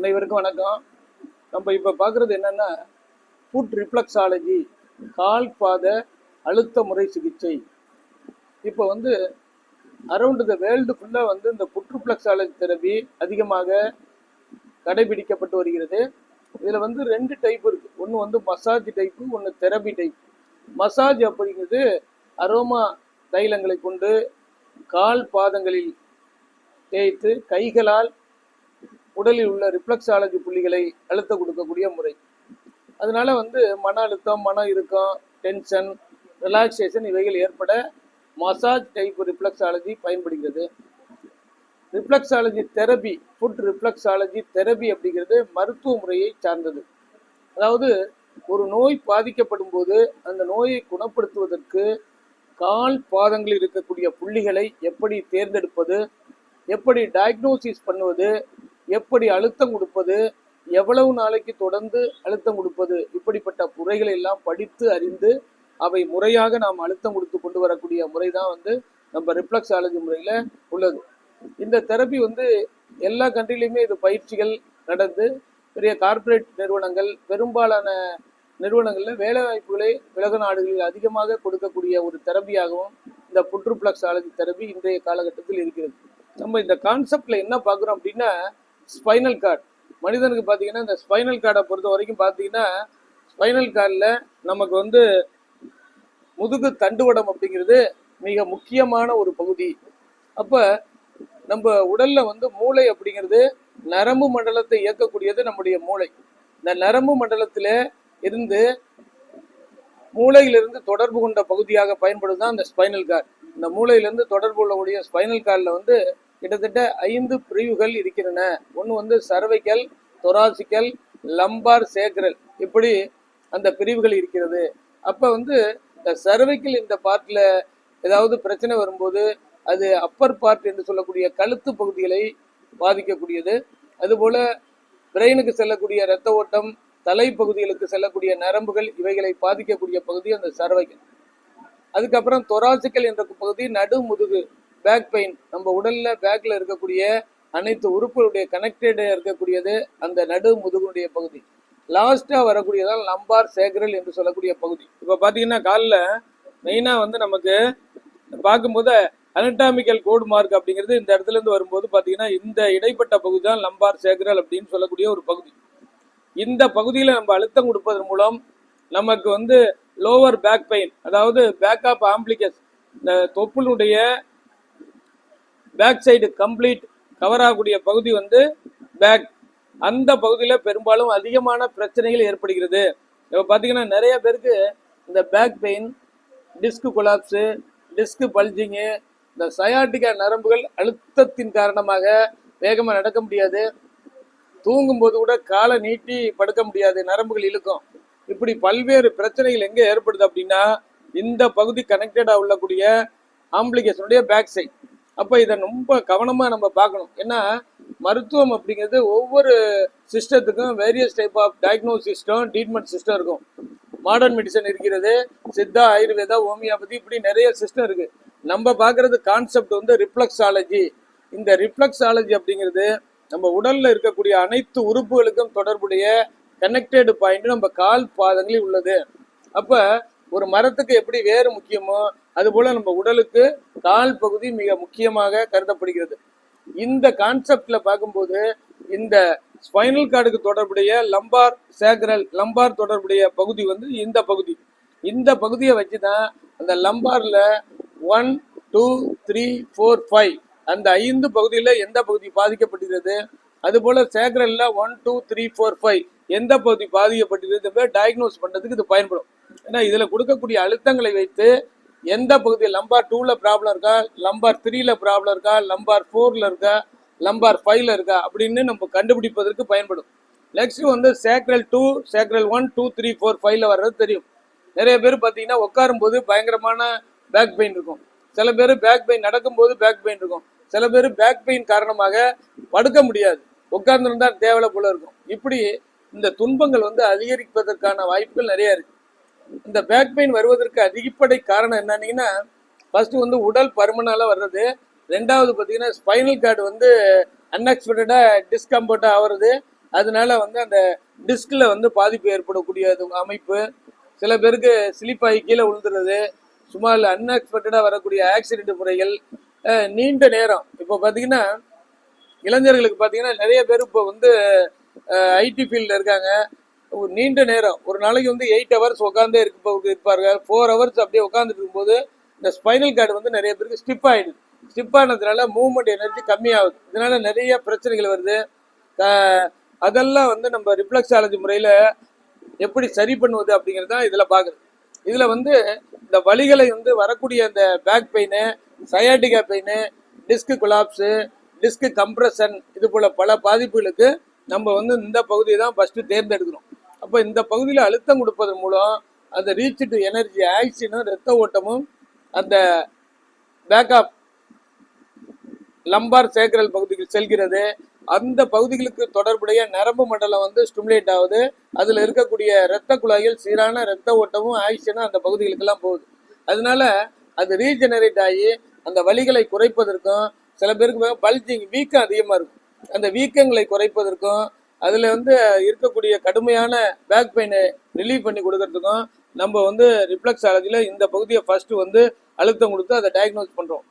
அனைவருக்கும் வணக்கம். நம்ம இப்போ பார்க்குறது என்னென்னா ஃபுட் ரிஃப்ளக்ஸாலஜி கால் பாத அழுத்த முறை சிகிச்சை. இப்போ வந்து அரவுண்டு த வேர்ல்டு ஃபுல்லாக வந்து இந்த ஃபுட் ரிஃப்ளக்ஸாலஜி தெரபி அதிகமாக கடைபிடிக்கப்பட்டு வருகிறது. இதில் வந்து ரெண்டு டைப் இருக்குது ஒன்று வந்து மசாஜ் டைப்பு ஒன்று தெரபி டைப் மசாஜ் அப்படிங்கிறது அரோமா தைலங்களை கொண்டு கால் பாதங்களில் தேய்த்து கைகளால் உடலில் உள்ள ரிஃப்ளக்ஸாலஜி புள்ளிகளை அழுத்த கொடுக்கக்கூடிய முறை. அதனால வந்து மன அழுத்தம் மன இறுக்கம் டென்ஷன் ரிலாக்ஸேஷன் இவைகள் ஏற்பட மசாஜ் டைப் ரிஃப்ளக்ஸாலஜி பயன்படுகிறது. Reflexology therapy foot reflexology therapy அப்படிங்கிறது மருத்துவ முறையை சார்ந்தது. அதாவது ஒரு நோய் பாதிக்கப்படும் போது அந்த நோயை குணப்படுத்துவதற்கு கால் பாதங்களில் இருக்கக்கூடிய புள்ளிகளை எப்படி தேர்ந்தெடுப்பது எப்படி டயக்னோசிஸ் பண்ணுவது எப்படி அழுத்தம் கொடுப்பது எவ்வளவு நாளைக்கு தொடர்ந்து அழுத்தம் கொடுப்பது இப்படிப்பட்ட முறைகளை எல்லாம் படித்து அறிந்து அவை முறையாக நாம் அழுத்தம் கொடுத்து கொண்டு வரக்கூடிய முறை தான் வந்து நம்ம ரிஃப்ளக்ஸாலஜி முறையில் உள்ளது. இந்த தெரப்பி வந்து எல்லா கண்ட்ரிலையுமே இது பயிற்சிகள் நடந்து பெரிய கார்ப்பரேட் நிறுவனங்கள் பெரும்பாலான நிறுவனங்களில் வேலைவாய்ப்புகளை உலக நாடுகளில் அதிகமாக கொடுக்கக்கூடிய ஒரு தெரப்பியாகவும் இந்த புற்றுப்ளக்ஸாலஜி தெரப்பி இன்றைய காலகட்டத்தில் இருக்கிறது. நம்ம இந்த கான்செப்ட்ல என்ன பார்க்குறோம் அப்படின்னா ஸ்பைனல் கார்டு. மனிதனுக்கு பார்த்தீங்கன்னா இந்த ஸ்பைனல் கார்டை பொறுத்த வரைக்கும் பார்த்தீங்கன்னா ஸ்பைனல் கார்டில் நமக்கு வந்து முதுகு தண்டுவடம் அப்படிங்கிறது மிக முக்கியமான ஒரு பகுதி. அப்போ நம்ம உடல்ல வந்து மூளை அப்படிங்கிறது நரம்பு மண்டலத்தை இயக்கக்கூடியது நம்முடைய மூளை. இந்த நரம்பு மண்டலத்தில் இருந்து மூளையிலிருந்து தொடர்பு கொண்ட பகுதியாக பயன்படுது தான் இந்த ஸ்பைனல் கார்டு. இந்த மூளையிலிருந்து தொடர்பு கொள்ளக்கூடிய ஸ்பைனல் கார்டில் வந்து கிட்டத்தட்ட ஐந்து பிரிவுகள் இருக்கின்றன. ஒன்று வந்து சர்வைக்கல் தொராசிக்கல் லம்பார் சேக்ரல். இப்படி அந்த பிரிவுகள் இருக்கிறது. அப்போ வந்து இந்த சர்வைக்கல் இந்த பார்ட்டில் ஏதாவது பிரச்சனை வரும்போது அது அப்பர் பார்ட் என்று சொல்லக்கூடிய கழுத்து பகுதிகளை பாதிக்கக்கூடியது. அதுபோல பிரெயினுக்கு செல்லக்கூடிய இரத்த ஓட்டம் தலைப்பகுதிகளுக்கு செல்லக்கூடிய நரம்புகள் இவைகளை பாதிக்கக்கூடிய பகுதி அந்த சர்வைக்கல். அதுக்கப்புறம் தொராசிக்கல் என்ற பகுதி நடுமுதுகு பேக் பெயின் நம்ம உடல்ல பேக்ல இருக்கக்கூடிய அனைத்து உறுப்புகளுடைய கனெக்டடாக இருக்கக்கூடியது அந்த நடு முதுகுடைய பகுதி. லாஸ்டா வரக்கூடியதான் லம்பார் சேகரல் என்று சொல்லக்கூடிய பகுதி. இப்போ பார்த்தீங்கன்னா காலில் மெயினாக வந்து நமக்கு பார்க்கும்போது அனட்டாமிக்கல் கோடு மார்க் அப்படிங்கிறது இந்த இடத்துல இருந்து வரும்போது பார்த்தீங்கன்னா இந்த இடைப்பட்ட பகுதி தான் லம்பார் சேகரல் அப்படின்னு சொல்லக்கூடிய ஒரு பகுதி. இந்த பகுதியில் நம்ம அழுத்தம் கொடுப்பதன் மூலம் நமக்கு வந்து லோவர் பேக் பெயின் அதாவது பேக் ஆஃப் ஆம்பிளிகஸ் இந்த தொப்புளுடைய பேக் சைடு கம்ப்ளீட் கவர் ஆகக்கூடிய பகுதி வந்து பேக் அந்த பகுதியில் பெரும்பாலும் அதிகமான பிரச்சனைகள் ஏற்படுகிறது. இப்போ பார்த்தீங்கன்னா நிறைய பேருக்கு இந்த back pain disc collapse disc bulging இந்த சயாட்டிக்கா நரம்புகள் அழுத்தத்தின் காரணமாக வேகமாக நடக்க முடியாது. தூங்கும்போது கூட காலை நீட்டி படுக்க முடியாது நரம்புகள் இழுக்கும். இப்படி பல்வேறு பிரச்சனைகள் எங்கே ஏற்படுது அப்படின்னா இந்த பகுதி கனெக்டடாக உள்ளக்கூடிய ஆம்பிளிகேஷனுடைய பேக் சைட் அப்போ இதை ரொம்ப கவனமாக நம்ம பார்க்கணும். ஏன்னா மருத்துவம் அப்படிங்கிறது ஒவ்வொரு சிஸ்டத்துக்கும் various type of diagnose system treatment system இருக்கும். மாடர்ன் மெடிசன் இருக்கிறது சித்தா ஆயுர்வேதா ஹோமியோபதி இப்படி நிறைய சிஸ்டம் இருக்குது நம்ம பார்க்குறது கான்செப்ட் வந்து ரிஃப்ளக்ஸாலஜி இந்த ரிஃப்ளக்ஸாலஜி அப்படிங்கிறது நம்ம உடலில் இருக்கக்கூடிய அனைத்து உறுப்புகளுக்கும் தொடர்புடைய கனெக்டட் பாயிண்ட் நம்ம கால் பாதங்களில் உள்ளது. அப்போ ஒரு மரத்துக்கு எப்படி வேறு முக்கியமோ அதுபோல நம்ம உடலுக்கு கால் பகுதி மிக முக்கியமாக கருதப்படுகிறது. இந்த கான்செப்ட்ல பார்க்கும்போது இந்த ஸ்பைனல் கார்டுக்கு தொடர்புடைய லம்பார் சேகரல் லம்பார் தொடர்புடைய பகுதி வந்து இந்த பகுதி. இந்த பகுதியை வச்சு தான் அந்த லம்பார்ல one two three four five அந்த ஐந்து பகுதியில் எந்த பகுதி பாதிக்கப்பட்டிருக்கிறது அதுபோல சேகரல்ல one two three four five எந்த பகுதி பாதிக்கப்பட்டிருக்கிறது டயக்னோஸ் பண்ணுறதுக்கு இது பயன்படும். ஏன்னா இதில் கொடுக்கக்கூடிய அழுத்தங்களை வைத்து எந்த பகுதி லம்பார் டூவில் ப்ராப்ளம் இருக்கா? லம்பார் த்ரீல ப்ராப்ளம் இருக்கா? லம்பார் ஃபோரில் இருக்கா? லம்பார் ஃபைவ்ல இருக்கா? அப்படின்னு நம்ம கண்டுபிடிப்பதற்கு பயன்படும். நெக்ஸ்ட் வந்து sacral two sacral one two three four ஃபைவ்ல வர்றது தெரியும். நிறைய பேர் பார்த்தீங்கன்னா உட்காரும்போது பயங்கரமான பேக் பெயின் இருக்கும். சில பேர் பேக் பெயின் நடக்கும்போது பேக் பெயின் இருக்கும். சில பேர் பேக் பெயின் காரணமாக படுக்க முடியாது. உட்கார்ந்துருந்தா தேவலை போல இருக்கும். இப்படி இந்த துன்பங்கள் வந்து அதிகரிப்பதற்கான வாய்ப்புகள் நிறைய இருக்கு. இந்த பேக் பெயின் வருவதற்கு அதிகப்படை காரணம் என்னன்னீங்கன்னா ஃபர்ஸ்ட் வந்து உடல் பருமனால வர்றது. ரெண்டாவது பார்த்தீங்கன்னா ஸ்பைனல் கார்டு வந்து அன்எக்ஸ்பெக்டடாக டிஸ்கம்ஃபர்ட்டாக ஆகிறது அதனால வந்து அந்த டிஸ்கில் வந்து பாதிப்பு ஏற்படக்கூடிய அமைப்பு. சில பேருக்கு ஸ்லிப் ஆகி கீழே விழுந்துருது சும்மா இல்லை அன்எக்ஸ்பெக்டடாக வரக்கூடிய ஆக்சிடென்ட் முறைகள் நீண்ட நேரம். இப்போ பார்த்தீங்கன்னா இளைஞர்களுக்கு பார்த்தீங்கன்னா நிறைய பேர் இப்போ வந்து ஐடி ஃபீல்டில் இருக்காங்க. ஒரு நீண்ட நேரம். ஒரு நாளைக்கு வந்து எயிட் ஹவர்ஸ் உட்காந்தே இருக்க இருப்பார்கள் ஃபோர் ஹவர்ஸ் அப்படியே உட்காந்துட்டு இருக்கும்போது இந்த ஸ்பைனல் கார்டு வந்து நிறைய பேருக்கு ஸ்டிப் ஆகிடுது ஸ்டிப் ஆனதுனால மூவ்மெண்ட் எனர்ஜி கம்மியாகுது. இதனால நிறைய பிரச்சனைகள் வருது. அதெல்லாம் வந்து நம்ம ரிஃப்ளெக்ஸாலஜி முறையில் எப்படி சரி பண்ணுவது அப்படிங்கிறது தான் இதில் பார்க்குறது இதில் வந்து இந்த வழிகளை வந்து வரக்கூடிய அந்த back pain sciatica pain disc collapse disc compression இது போல் பல பாதிப்புகளுக்கு நம்ம வந்து இந்த பகுதியை தான் ஃபஸ்ட்டு தேர்ந்தெடுக்கணும் அப்போ இந்த பகுதியில் அழுத்தம் கொடுப்பதன் மூலம் அந்த ரீச் டு எனர்ஜி ஆக்சிஜனும் ரத்த ஓட்டமும் அந்த பேக்கப் லம்பார் சேக்கரல் பகுதிக்கு செல்கிறது. அந்த பகுதிகளுக்கு தொடர்புடைய நரம்பு மண்டலம் வந்து ஸ்டிமுலேட் ஆகுது. அதில் இருக்கக்கூடிய இரத்த குழாய்கள் சீரான இரத்த ஓட்டமும் ஆக்சிஜனும் அந்த பகுதிகளுக்கெல்லாம் போகுது. அதனால அது ரீஜெனரேட் ஆகி அந்த வலிகளை குறைப்பதற்கும் சில பேருக்கு பல்ஜிங் வீக்கம் அதிகமாக இருக்கும். அந்த வீக்கங்களை குறைப்பதற்கும் அதில் வந்து இருக்கக்கூடிய கடுமையான பேக் பெயினை ரிலீவ் பண்ணி கொடுக்கறதுக்கும் நம்ம வந்து ரிஃப்ளெக்ஸாலஜியில் இந்த பகுதியை ஃபஸ்ட்டு வந்து அழுத்தம் கொடுத்து அதை டயக்னோஸ் பண்ணுறோம்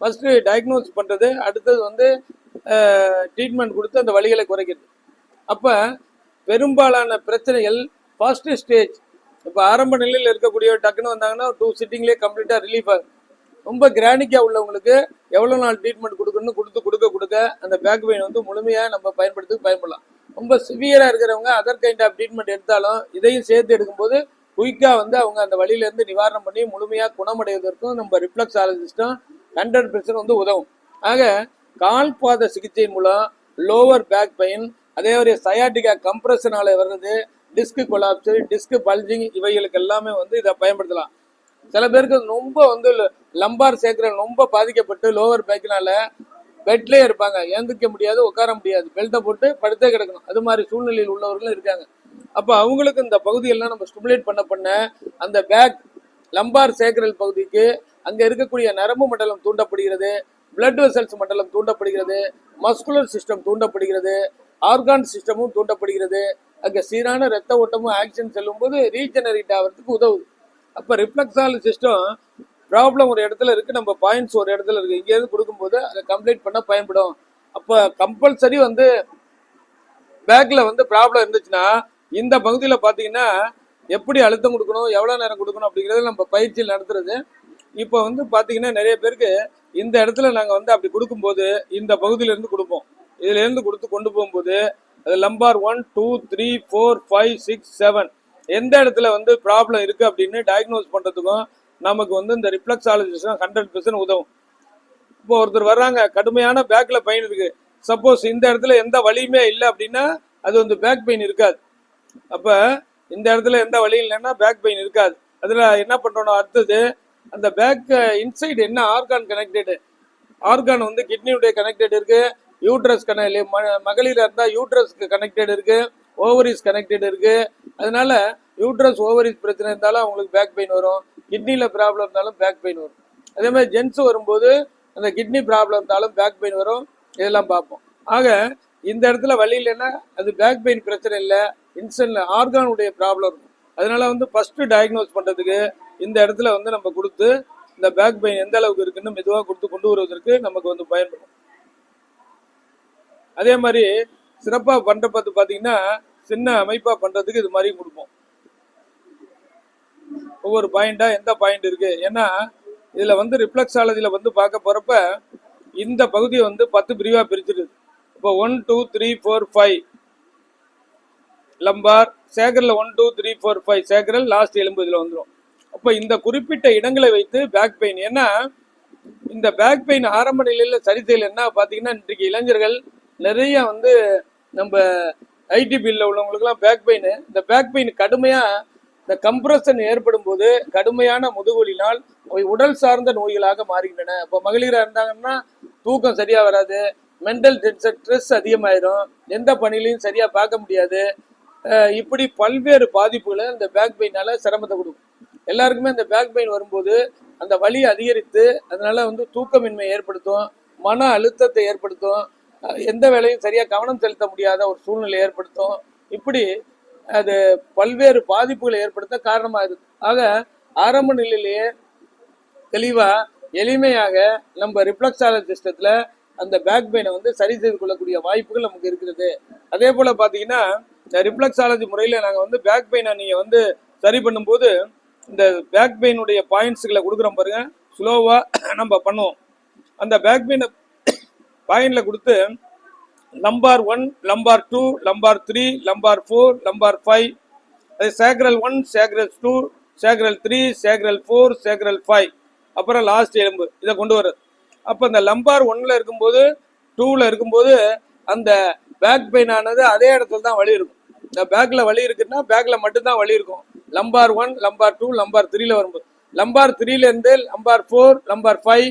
ஃபஸ்ட்டு டயக்னோஸ் பண்ணுறது அடுத்தது வந்து ட்ரீட்மெண்ட் கொடுத்து அந்த வழிகளை குறைக்கிறது. அப்போ பெரும்பாலான பிரச்சனைகள் ஃபர்ஸ்ட் ஸ்டேஜ் இப்போ ஆரம்ப நிலையில் இருக்கக்கூடிய டக்குன்னு வந்தாங்கன்னா டூ சிட்டிங்லேயே கம்ப்ளீட்டாக ரிலீஃப் ஆகும் ரொம்ப கிரானிக்காக உள்ளவங்களுக்கு எவ்வளோ நாள் ட்ரீட்மெண்ட் கொடுக்கணும்னு கொடுத்து கொடுக்க கொடுக்க அந்த பேக் பெயின் வந்து முழுமையாக நம்ம பயன்படுத்தி பயன்படலாம். ரொம்ப சிவியராக இருக்கிறவங்க அதர் கைண்ட் ஆஃப் ட்ரீட்மெண்ட் எடுத்தாலும் இதையும் சேர்த்து எடுக்கும்போது குயிக்காக வந்து அவங்க அந்த வழியிலேருந்து நிவாரணம் பண்ணி முழுமையாக குணமடைவதற்கும் நம்ம ரிஃப்ளெக்ஸாலஜிஸ்ட்டும் ஹண்ட்ரட் பெர்சன்ட் வந்து உதவும். ஆக கால் பாத சிகிச்சை மூலம் லோவர் பேக் பெயின் அதே மாதிரி சயாட்டிகா கம்ப்ரஷனால வர்றது டிஸ்க் கொலாப்ஸு டிஸ்க் பல்ஜிங் இவைகளுக்கு எல்லாமே வந்து இதை பயன்படுத்தலாம். சில பேருக்கு ரொம்ப வந்து லம்பார் சேர்க்கிற ரொம்ப பாதிக்கப்பட்டு லோவர் பேக்கினால பெட்லேயே இருப்பாங்க. ஏந்திக்க முடியாது உட்கார முடியாது. பெல்ட்டை போட்டு படுத்தே கிடக்கணும். அது மாதிரி சூழ்நிலையில் உள்ளவர்களும் இருக்காங்க. அப்போ அவங்களுக்கு இந்த பகுதியெல்லாம் நம்ம ஸ்டிமுலேட் பண்ண பண்ண அந்த பேக் லம்பார் சேக்கரல் பகுதிக்கு அங்கே இருக்கக்கூடிய நரம்பு மண்டலம் தூண்டப்படுகிறது பிளட் வெசல்ஸ் மண்டலம் தூண்டப்படுகிறது மஸ்குலர் சிஸ்டம் தூண்டப்படுகிறது ஆர்கான் சிஸ்டமும் தூண்டப்படுகிறது. அங்கே சீரான ரத்த ஓட்டமும் ஆக்சிஜன் செல்லும்போது ரீஜெனரேட் ஆகிறதுக்கு உதவுது. அப்போ ரிஃப்ளெக்ஸால் சிஸ்டம் ப்ராப்ளம் ஒரு இடத்துல இருக்கு நம்ம பாயிண்ட்ஸ் ஒரு இடத்துல இருக்கு. இங்கேருந்து கொடுக்கும்போது அதை கம்ப்ளீட் பண்ண பயன்படும். அப்போ கம்பல்சரி வந்து பேக்ல வந்து ப்ராப்ளம் இருந்துச்சுன்னா இந்த பகுதியில் பார்த்தீங்கன்னா எப்படி அழுத்தம் கொடுக்கணும் எவ்வளோ நேரம் கொடுக்கணும் அப்படிங்கிறது நம்ம பயிற்சியில் நடத்துறது. இப்போ வந்து பார்த்தீங்கன்னா நிறைய பேருக்கு இந்த இடத்துல நாங்கள் வந்து அப்படி கொடுக்கும்போது இந்த பகுதியிலேருந்து கொடுப்போம். இதுலேருந்து கொடுத்து கொண்டு போகும்போது அது lumbar one two three four five six seven எந்த இடத்துல வந்து ப்ராப்ளம் இருக்குது அப்படின்னு டயக்னோஸ் பண்ணுறதுக்கும் நமக்கு வந்து இந்த ரிஃப்ளெக்ஸாலஜிஸ்ட் ஹண்ட்ரட் பெர்சன்ட் உதவும். இப்போ ஒருத்தர் வர்றாங்க கடுமையான பேக்கில் பெயின் இருக்கு. சப்போஸ் இந்த இடத்துல எந்த வலியுமே இல்லை அப்படின்னா அது வந்து பேக் பெயின் இருக்காது. அப்போ இந்த இடத்துல எந்த வலியும் இல்லைன்னா பேக் பெயின் இருக்காது. அதில் என்ன பண்றோம் அடுத்தது அந்த பேக் இன்சைடு என்ன ஆர்கான் கனெக்டடு ஆர்கான் வந்து கிட்னியுடைய கனெக்டட் இருக்கு. யூட்ரஸ் கனெக்ட் மகளிர் இருந்தால் யூட்ரஸ்க்கு கனெக்டட் இருக்கு. ஓவரிஸ் கனெக்டட் இருக்கு. அதனால யூட்ரஸ் ஓவரிஸ் பிரச்சனை இருந்தாலும் அவங்களுக்கு பேக் பெயின் வரும். கிட்னியில் ப்ராப்ளம் இருந்தாலும் பேக் பெயின் வரும். அதே மாதிரி ஜென்ஸ் வரும்போது அந்த கிட்னி ப்ராப்ளம் இருந்தாலும் பேக் பெயின் வரும். இதெல்லாம் பார்ப்போம். ஆக இந்த இடத்துல வழி இல்லைன்னா அது பேக் பெயின் பிரச்சனை இல்லை. இன்சன்ல ஆர்கானுடைய ப்ராப்ளம் இருக்கும். அதனால வந்து ஃபர்ஸ்ட் டயக்னோஸ் பண்ணுறதுக்கு இந்த இடத்துல வந்து நம்ம கொடுத்து இந்த பேக் பெயின் எந்த அளவுக்கு இருக்குன்னு மெதுவாக கொடுத்து கொண்டு வருவதற்கு நமக்கு வந்து பயன்படும். அதே மாதிரி சிறப்பாக பண்ணுற பார்த்து பார்த்தீங்கன்னா சின்ன அமைப்பாக பண்ணுறதுக்கு இது மாதிரி கொடுப்போம். ஒவ்வொரு பாயிண்டா எந்த பாயிண்ட் இருக்கு? ஏன்னா இதுல வந்து ரிஃப்ளெக்ஸாலஜில வந்து பார்க்க போறப்ப இந்த பகுதியை வந்து பத்து பிரிவா பிரிச்சிருது. இப்போ one two three four five lumbar சேகரில் one two three four five sacral last எலும்பு இதில் வந்துடும் அப்போ இந்த குறிப்பிட்ட இடங்களை வைத்து பேக் பெயின் ஏன்னா இந்த பேக் பெயின் ஆரம்ப நிலையில் சரி செய்யலைன்னா பார்த்தீங்கன்னா இன்றைக்கு இளைஞர்கள் நிறைய வந்து நம்ம ஐடி பில்ல உள்ளவங்களுக்குலாம் பேக் பெயின் இந்த பேக் பெயின் கடுமையாக இந்த கம்ப்ரஷன் ஏற்படும் போது கடுமையான முதுகொலினால் அவை உடல் சார்ந்த நோய்களாக மாறுகின்றன. இப்போ மகளிராக இருந்தாங்கன்னா தூக்கம் சரியா வராது மென்டல் ஸ்ட்ரெஸ் அதிகமாயிரும். எந்த பணிலையும் சரியா பார்க்க முடியாது. இப்படி பல்வேறு பாதிப்புகளை இந்த பேக் பெயினால சிரமத்தை கொடுக்கும். எல்லாருக்குமே இந்த பேக் பெயின் வரும்போது அந்த வலி அதிகரித்து அதனால வந்து தூக்கமின்மை ஏற்படுத்தும் மன அழுத்தத்தை ஏற்படுத்தும் எந்த வேலையும் சரியா கவனம் செலுத்த முடியாத ஒரு சூழ்நிலை ஏற்படுத்தும். இப்படி அது பல்வேறு பாதிப்புகளை ஏற்படுத்த காரணமாக இருக்கு ஆக ஆரம்ப நிலையிலேயே தெளிவா எளிமையாக நம்ம ரிஃப்ளக்ஸாலஜி சிஸ்டத்தில் அந்த பேக் பெயினை வந்து சரி செய்து கொள்ளக்கூடிய வாய்ப்புகள் நமக்கு இருக்கிறது. அதே போல பாத்தீங்கன்னா இந்த ரிஃப்ளக்ஸாலஜி முறையில நாங்க வந்து பேக் பெயினை நீங்க வந்து சரி பண்ணும்போது இந்த பேக் பெயினுடைய பாயிண்ட்ஸ்களை கொடுக்குறோம் பாருங்க. ஸ்லோவா நம்ம பண்ணுவோம். அந்த பேக் பெயினை பாயிண்ட்ல கொடுத்து lumbar one lumbar two lumbar three lumbar four lumbar five அது sacral one sacral two sacral three sacral four sacral five அப்புறம் லாஸ்ட் எலும்பு. இதை கொண்டு வர்றது. அப்போ இந்த லம்பார் ஒன்னில் இருக்கும்போது டூவில் இருக்கும்போது அந்த பேக் பெயின் ஆனது அதே இடத்துல தான் வலி இருக்கும். இந்த பேக்கில் வலி இருக்குன்னா பேக்கில் மட்டும்தான் வலி இருக்கும். Lumbar one lumbar two lumbar த்ரீல வரும்போது. Lumbar த்ரீலேருந்து lumbar four lumbar five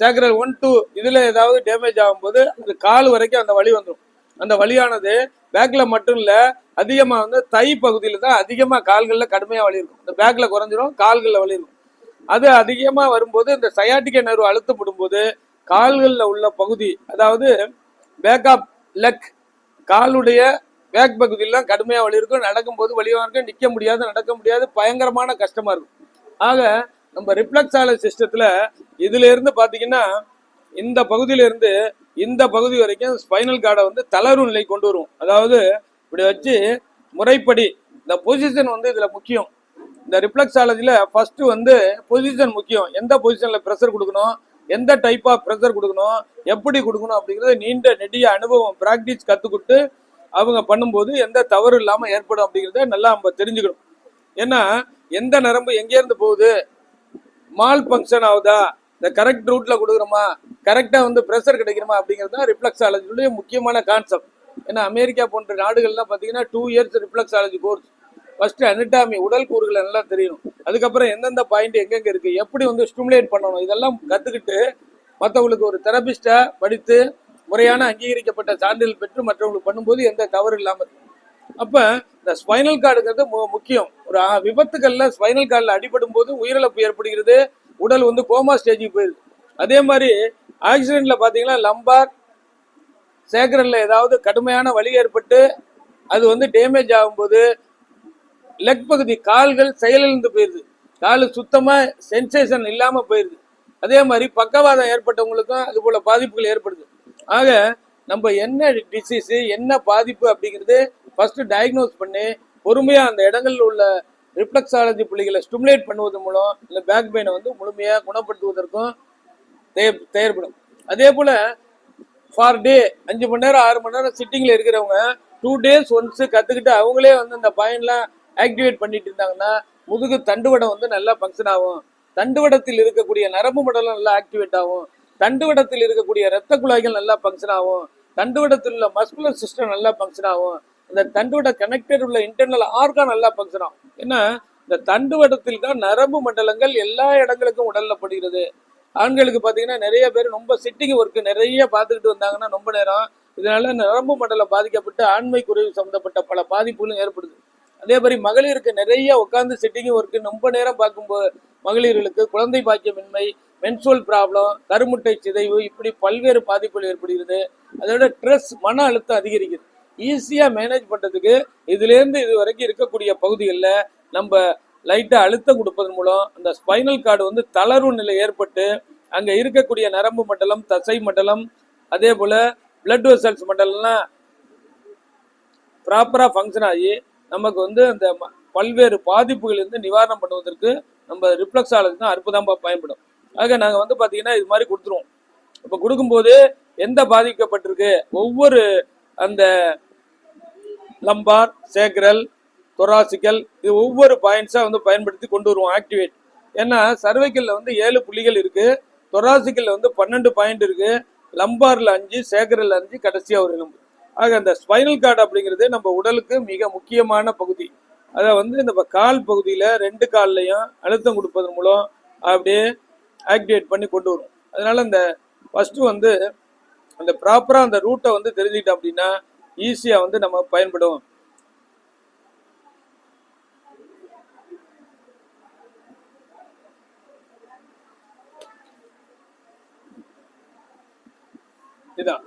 sacral one two இதில் ஏதாவது டேமேஜ் ஆகும்போது அது கால் வரைக்கும் அந்த வலி வந்துடும் அந்த வலியானது பேக்கில் மட்டும் இல்லை அதிகமாக வந்து தை பகுதியில் தான் அதிகமாக கால்களில் கடுமையாக வலி இருக்கும். இந்த பேக்கில் குறைஞ்சிரும் கால்களில் வலி இருக்கும். அது அதிகமாக வரும்போது இந்த சயாட்டிக்க நர்வு அழுத்தப்படும் போது உள்ள பகுதி அதாவது பேக் ஆப் லெக் காலுடைய பேக் பகுதியெல்லாம் கடுமையாக வலி இருக்கும். நடக்கும்போது வலியாக இருக்கும் நிற்க முடியாது நடக்க முடியாது பயங்கரமான கஷ்டமாக இருக்கும். ஆக நம்ம ரிஃப்ளக்ஸாலஜி சிஸ்டத்தில் இதுல இருந்து பாத்தீங்கன்னா இந்த பகுதியில இருந்து இந்த பகுதி வரைக்கும் ஸ்பைனல் கார்டை வந்து தளர்வு நிலை கொண்டு வருவோம் அதாவது இப்படி வச்சு முறைப்படி இந்த பொசிஷன் வந்து இதுல முக்கியம். இந்த ரிஃப்ளக்ஸாலஜில ஃபர்ஸ்ட் வந்து பொசிஷன் முக்கியம். எந்த பொசிஷன்ல ப்ரெஷர் கொடுக்கணும்? எந்த டைப் ஆஃப் ப்ரெஷர் கொடுக்கணும்? எப்படி கொடுக்கணும்? அப்படிங்கறது நீண்ட நெடிய அனுபவம் பிராக்டிஸ் கத்துக்கிட்டு அவங்க பண்ணும்போது எந்த தவறு இல்லாம ஏற்படும் அப்படிங்கறத நல்லா நம்ம தெரிஞ்சுக்கணும். ஏன்னா எந்த நரம்பு எங்க இருந்து போகுது? மால் ஃபங்க்ஷன் ஆகுதா? இந்த கரெக்ட் ரூட்ல கொடுக்குறோமா கரெக்டா வந்து ப்ரெஷர் கிடைக்கிறோமா அப்படிங்கிறது தான் ரிஃப்ளக்ஸாலஜியுடைய முக்கியமான கான்செப்ட் ஏன்னா அமெரிக்கா போன்ற நாடுகள்லாம் பார்த்தீங்கன்னா two years reflexology course first anatomy உடல் கூறுகள் நல்லா தெரியணும். அதுக்கப்புறம் எந்தெந்த பாயிண்ட் எங்கெங்க இருக்கு எப்படி வந்து ஸ்டிமுலேட் பண்ணணும் இதெல்லாம் கத்துக்கிட்டு மற்றவங்களுக்கு ஒரு தெரபிஸ்டா படித்து முறையான அங்கீகரிக்கப்பட்ட சான்றிதழ் பெற்று மற்றவங்களுக்கு பண்ணும்போது எந்த தவறு இல்லாமல் இருக்கும். அப்ப இந்த ஸ்பைனல் கார்டுங்கிறது மு- முக்கியம். ஒரு விபத்துகளில் விபத்துகள்ல ஸ்பைனல் கார்டில் அடிபடும் போது உயிரிழப்பு ஏற்படுகிறது உடல் வந்து கோமா ஸ்டேஜுக்கு போயிடுது அதே மாதிரி ஆக்சிடென்ட்ல பார்த்தீங்கன்னா லம்பார் சேக்கரல்ல ஏதாவது கடுமையான வலி ஏற்பட்டு அது வந்து டேமேஜ் ஆகும்போது லெக் பகுதி கால்கள் செயலிழந்து போயிருது. கால் சுத்தமாக சென்சேஷன் இல்லாமல் போயிடுது அதே மாதிரி பக்கவாதம் ஏற்பட்டவங்களுக்கும் அது போல பாதிப்புகள் ஏற்படுது. ஆக நம்ம என்ன டிசீஸ் என்ன பாதிப்பு அப்படிங்கிறது ஃபஸ்ட்டு டயக்னோஸ் பண்ணி பொறுமையாக அந்த இடங்கள்ல உள்ள ரிஃப்ளக்ஸாலஜி புள்ளிகளை ஸ்டிமுலேட் பண்ணுவதன் மூலம் இந்த பேக் பெயினை வந்து முழுமையாக குணப்படுத்துவதற்கும் தயார் தேவைப்படும் அதே போல் ஃபார் டே அஞ்சு மணி நேரம் ஆறு மணி நேரம் சிட்டிங்கில் இருக்கிறவங்க டூ டேஸ் ஒன்ஸு கற்றுக்கிட்டு அவங்களே வந்து அந்த பாயிண்ட்லாம் ஆக்டிவேட் பண்ணிட்டு இருந்தாங்கன்னா முதுகு தண்டுவடம் வந்து நல்லா ஃபங்க்ஷன் ஆகும். தண்டுவடத்தில் இருக்கக்கூடிய நரம்பு மடலம் நல்லா ஆக்டிவேட் ஆகும். தண்டுவடத்தில் இருக்கக்கூடிய இரத்த குழாய்கள் நல்லா ஃபங்க்ஷன் ஆகும். தண்டுவடத்தில் உள்ள மஸ்குலர் சிஸ்டம் நல்லா ஃபங்க்ஷன் ஆகும். இந்த தண்டுவட கனெக்டட் உள்ள இன்டர்னல் ஆர்கான் நல்லா ஃபங்க்ஷன் ஆகும். ஏன்னா இந்த தண்டுவடத்தில் தான் நரம்பு மண்டலங்கள் எல்லா இடங்களுக்கும் உடல்லப்படுகிறது ஆண்களுக்கு பார்த்தீங்கன்னா நிறைய பேர் ரொம்ப சிட்டிங் ஒர்க்கு நிறைய பார்த்துக்கிட்டு வந்தாங்கன்னா ரொம்ப நேரம். இதனால நரம்பு மண்டலம் பாதிக்கப்பட்டு ஆண்மை குறைவு சம்பந்தப்பட்ட பல பாதிப்புகளும் ஏற்படுது. அதே மாதிரி மகளிருக்கு நிறைய உட்காந்து சிட்டிங் ஒர்க்கு ரொம்ப நேரம் பார்க்கும்போது மகளிர்களுக்கு குழந்தை பாக்கியமின்மை மென்சுவல் ப்ராப்ளம் கருமுட்டை சிதைவு இப்படி பல்வேறு பாதிப்புகள் ஏற்படுகிறது. அதோட ஸ்ட்ரெஸ் மன அழுத்தம் அதிகரிக்குது. ஈஸியாக மேனேஜ் பண்ணுறதுக்கு இதுலேருந்து இது வரைக்கும் இருக்கக்கூடிய பகுதிகளில் நம்ம லைட்டை அழுத்தம் கொடுப்பதன் மூலம் அந்த ஸ்பைனல் கார்டு வந்து தளர்வு நிலை ஏற்பட்டு அங்கே இருக்கக்கூடிய நரம்பு மண்டலம் தசை மண்டலம் அதே போல் பிளட் வெசல்ஸ் மண்டலம்லாம் ப்ராப்பராக ஃபங்க்ஷன் ஆகி நமக்கு வந்து அந்த பல்வேறு பாதிப்புகள் இருந்து நிவாரணம் பண்ணுவதற்கு நம்ம ரிஃப்ளக்ஸாலஜி தான் அற்புதமாக பயன்படும். ஆக நாங்கள் வந்து பார்த்தீங்கன்னா இது மாதிரி கொடுத்துருவோம். இப்போ கொடுக்கும்போது எந்த பாதிக்கப்பட்டிருக்கு? ஒவ்வொரு அந்த லம்பார் சேக்ரல் தொராசிக்கல் இது ஒவ்வொரு பாயிண்ட்ஸாக வந்து பயன்படுத்தி கொண்டு வருவோம் ஆக்டிவேட் ஏன்னா சர்வைக்கலில் வந்து ஏழு புள்ளிகள் இருக்குது தொராசிக்கலில் வந்து பன்னெண்டு பாயிண்ட் இருக்குது லம்பாரில் அஞ்சு சேகரில் அஞ்சு கடைசியாக ஒரு எலும்பு. ஆக அந்த ஸ்பைனல் கார்டு அப்படிங்கிறது நம்ம உடலுக்கு மிக முக்கியமான பகுதி. அதை வந்து நம்ம கால் பகுதியில் ரெண்டு கால்லையும் அழுத்தம் கொடுப்பதன் மூலம் அப்படியே ஆக்டிவேட் பண்ணி கொண்டு வரும் அதனால் அந்த ஃபஸ்ட்டு வந்து அந்த ப்ராப்பராக அந்த ரூட்டை வந்து தெரிஞ்சுக்கிட்டோம் அப்படின்னா ஈஸியாக வந்து நம்ம பயன்படும் இதான்.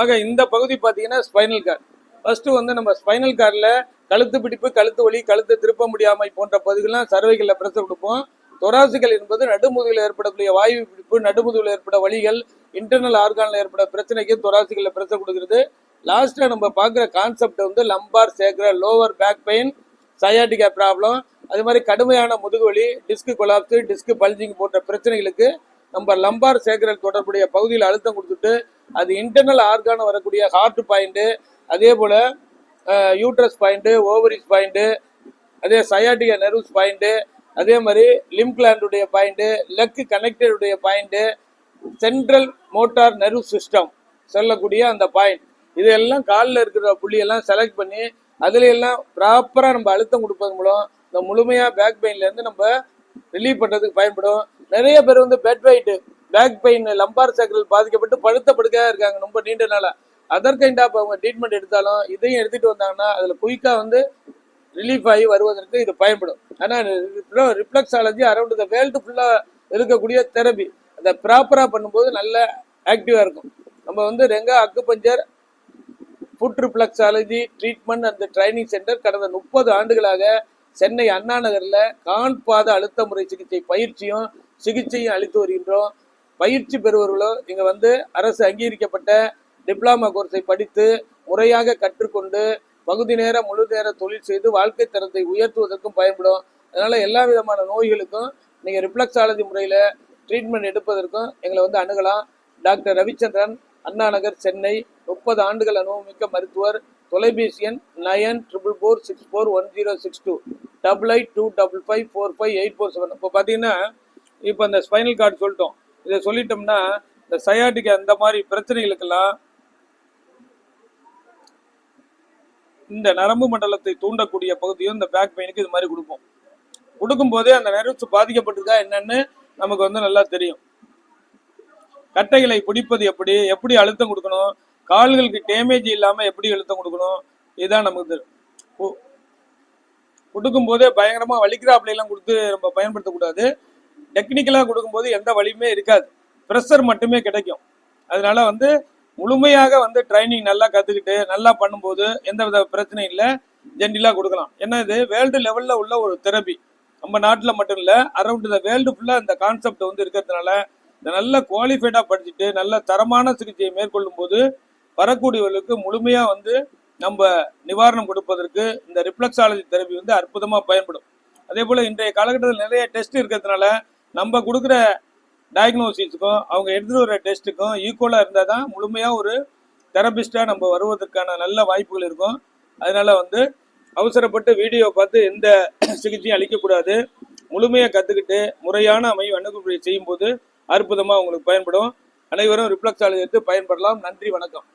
ஆக இந்த பகுதி பார்த்தீங்கன்னா ஸ்பைனல் கார்டு ஃபர்ஸ்ட் வந்து நம்ம ஸ்பைனல் கார்டில் கழுத்து பிடிப்பு கழுத்து வலி கழுத்து திருப்ப முடியாமை போன்ற பகுதிகள்லாம் சர்வைகளில் பிரசவ கொடுப்போம். தொராசிக்கல் என்பது நடுமுதுகில் ஏற்படக்கூடிய வாயு பிடிப்பு நடுமுதுகில் ஏற்பட வழிகள் இன்டர்னல் ஆர்கானில் ஏற்பட பிரச்சனைக்கு தொராசிக்கலில் பிரஷர் கொடுக்கிறது. லாஸ்ட்டாக நம்ம பார்க்குற கான்செப்ட் வந்து லம்பார் சேர்க்குற lower back pain sciatica problem அது மாதிரி கடுமையான முதுகுவலி டிஸ்க் கொலாப்ஸு டிஸ்க் பல்ஜிங் போன்ற பிரச்சனைகளுக்கு நம்ம லம்பார் சேகரல் தொடர்புடைய பகுதியில் அழுத்தம் கொடுத்துட்டு அது இன்டர்னல் ஆர்கான வரக்கூடிய ஹார்ட் பாயிண்ட்டு அதே போல் யூட்ரஸ் பாயிண்ட்டு ஓவரிஸ் பாயிண்ட்டு அதே சயாட்டிகா நெர்வ்ஸ் பாயிண்ட்டு அதே மாதிரி லிம் கிளாண்டுடைய point leg கனெக்டடுடைய point central motor nerve system சொல்லக்கூடிய அந்த பாயிண்ட் இதெல்லாம் காலில் இருக்கிற புள்ளியெல்லாம் செலக்ட் பண்ணி அதுல எல்லாம் ப்ராப்பராக நம்ம அழுத்தம் கொடுப்பதன் மூலம் இந்த முழுமையாக பேக் பெயின்லேருந்து நம்ம ரிலீவ் பண்ணுறதுக்கு பயன்படும். நிறைய பேர் வந்து bed weight back pain lumbar cycle பாதிக்கப்பட்டு பழுத்த படுக்கையாக இருக்காங்க ரொம்ப நீண்ட நாளா. அதர் கைண்ட் ஆஃப் அவங்க ட்ரீட்மெண்ட் எடுத்தாலும் இதையும் எடுத்துட்டு வந்தாங்கன்னா அதில் குயிக்காக வந்து ரிலீஃப் ஆகி வருவதற்கு இது பயன்படும். ஆனால் ரிஃப்ளெக்ஸாலஜி அரௌண்ட் த வேர்ல்டு ஃபுல்லாக இருக்கக்கூடிய தெரபி அதை ப்ராப்பராக பண்ணும்போது நல்ல ஆக்டிவாக இருக்கும். நம்ம வந்து Renga acupuncture reflexology treatment and training centre கடந்த முப்பது ஆண்டுகளாக சென்னை அண்ணா நகரில் கான்பாத அழுத்த முறை சிகிச்சை பயிற்சியும் சிகிச்சையும் அளித்து வருகின்றோம். பயிற்சி பெறுபவர்களும் இங்கே வந்து அரசு அங்கீகரிக்கப்பட்ட டிப்ளமா கோர்ஸை படித்து முறையாக கற்றுக்கொண்டு பகுதி நேர முழு நேர தொழில் செய்து வாழ்க்கை தரத்தை உயர்த்துவதற்கும் பயன்படும். அதனால் எல்லா விதமான நோய்களுக்கும் நீங்கள் ரிஃப்ளெக்ஸாலஜி முறையில் ட்ரீட்மெண்ட் எடுப்பதற்கும் எங்களை வந்து அணுகலாம். டாக்டர் ரவிச்சந்திரன் அண்ணா நகர் சென்னை முப்பது ஆண்டுகள் அனுபவமிக்க மருத்துவர் தொலைபேசி எண் nine triple four six four one zero six two. Double eight two double five four five eight four seven. இப்போ பார்த்தீங்கன்னா இப்போ அந்த ஸ்பைனல் கார்டு சொல்லிட்டோம். இதை சொல்லிட்டோம்னா இந்த சயாட்டிக் அந்த மாதிரி பிரச்சனைகளுக்கெல்லாம் இந்த நரம்பு மண்டலத்தை தூண்டக்கூடிய பகுதியும் இந்த பேக் பெயினுக்கு இது மாதிரி கொடுப்போம் கொடுக்கும்போதே அந்த நெருச்சு பாதிக்கப்பட்டிருக்கா என்னன்னு நமக்கு வந்து நல்லா தெரியும். கட்டைகளை பிடிப்பது எப்படி எப்படி அழுத்தம் கொடுக்கணும் கால்களுக்கு டேமேஜ் இல்லாம எப்படி அழுத்தம் கொடுக்கணும்? இதுதான் நமக்கு தெரியும் கொடுக்கும் போதே பயங்கரமா வலிக்கிறாப்புல எல்லாம் கொடுத்து நம்ம பயன்படுத்தக்கூடாது. டெக்னிக்கலா கொடுக்கும்போது எந்த வலியுமே இருக்காது. ப்ரெஷர் மட்டுமே கிடைக்கும். அதனால வந்து முழுமையாக வந்து ட்ரைனிங் நல்லா கத்துக்கிட்டு நல்லா பண்ணும்போது எந்த வித பிரச்சனையும் இல்லை. ஜென்டிலா கொடுக்கலாம். ஏன்னா இது வேர்ல்டு லெவல்ல உள்ள ஒரு தெரபி நம்ம நாட்டில் மட்டும் இல்லை அரௌண்ட் த வேர்ல்டு ஃபுல்லாக இந்த கான்செப்ட் வந்து இருக்கிறதுனால நல்ல குவாலிஃபைடாக படிச்சுட்டு நல்ல தரமான சிகிச்சையை மேற்கொள்ளும் போது வரக்கூடியவர்களுக்கு முழுமையாக வந்து நம்ம நிவாரணம் கொடுப்பதற்கு இந்த ரிஃப்ளெக்ஸாலஜி தெரபி வந்து அற்புதமாக பயன்படும். அதே போல் இன்றைய காலகட்டத்தில் நிறைய டெஸ்ட் இருக்கிறதுனால நம்ம கொடுக்குற டயக்னோசிஸுக்கும் அவங்க எடுத்துகிட்டு வர டெஸ்ட்டுக்கும் ஈக்குவலாக இருந்தால் தான் முழுமையாக ஒரு தெரபிஸ்டாக நம்ம வருவதற்கான நல்ல வாய்ப்புகள் இருக்கும். அதனால வந்து அவசரப்பட்டு வீடியோ பார்த்து எந்த சிகிச்சையும் அளிக்கக்கூடாது. முழுமையாக கற்றுக்கிட்டு முறையான அமை அணுகுமுறை செய்யும்போது அற்புதமாக உங்களுக்கு பயன்படும். அனைவரும் ரிப்ளக்ஸ் எடுத்து பயன்படலாம். நன்றி வணக்கம்.